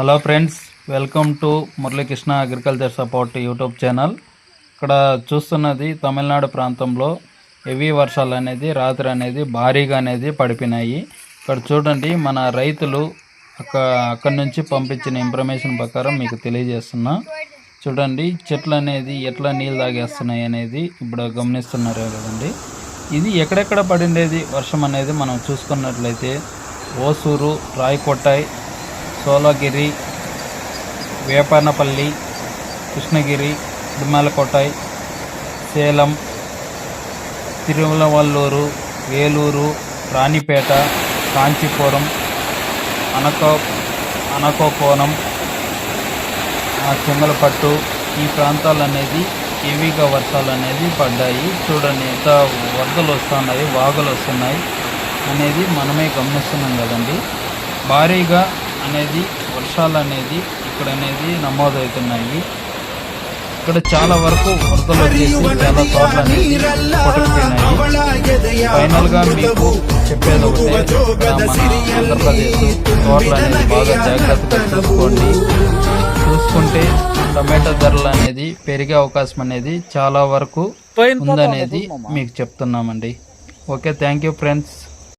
Hello friends welcome to Muralikrishna agriculture support YouTube channel ఇక్కడ చూస్తున్నది తమిళనాడు ప్రాంతంలో హెవీ వర్షాలు అనేది రాత్రి అనేది భారీగా అనేది పడిపోయినాయి. ఇక్కడ చూడండి మన రైతులు అక్క అక్కడి నుంచి పంపించిన ఇన్ఫర్మేషన్ ప్రకారం మీకు తెలియజేస్తున్నా. చూడండి చెట్లు అనేది ఎట్లా నీళ్ళు తాగేస్తున్నాయి అనేది ఇప్పుడు గమనిస్తున్నారు కదండి. ఇది ఎక్కడెక్కడ పడిండేది? వర్షం అనేది మనం చూసుకున్నట్లయితే ఓసూరు రాయకొట్టాయ్ సోలగిరి వేపనపల్లి కృష్ణగిరి తిరుమలకోటాయ్ సేలం తిరుమలవల్లూరు వేలూరు రాణిపేట కాంచీపురం అనకో అనకోకోణం ఆ చెంగలపట్టు ఈ ప్రాంతాలు అనేది హెవీగా వర్షాలు అనేది పడ్డాయి. చూడండి ఎంత వరదలు వస్తున్నాయి వాగులు వస్తున్నాయి అనేది మనమే గమనిస్తున్నాం కదండి. భారీగా అనేది వర్షాలు అనేది ఇక్కడ అనేది నమోదవుతున్నాయి. ఇక్కడ చాలా వరకు వరదలు వచ్చేసి చాలా తోటలు అనేది కొట్టుకుపోయినాయి ఫైనల్గా మీకు చెప్పేది ఒకటే ఇక్కడ మన ఆంధ్రప్రదేశ్ తోటలు అనేది బాగా జాగ్రత్తగా చూసుకోండి. చూసుకుంటే టమాటో ధరలు అనేది పెరిగే అవకాశం అనేది చాలా వరకు ఉందనేది మీకు చెప్తున్నామండి. Okay thank you friends.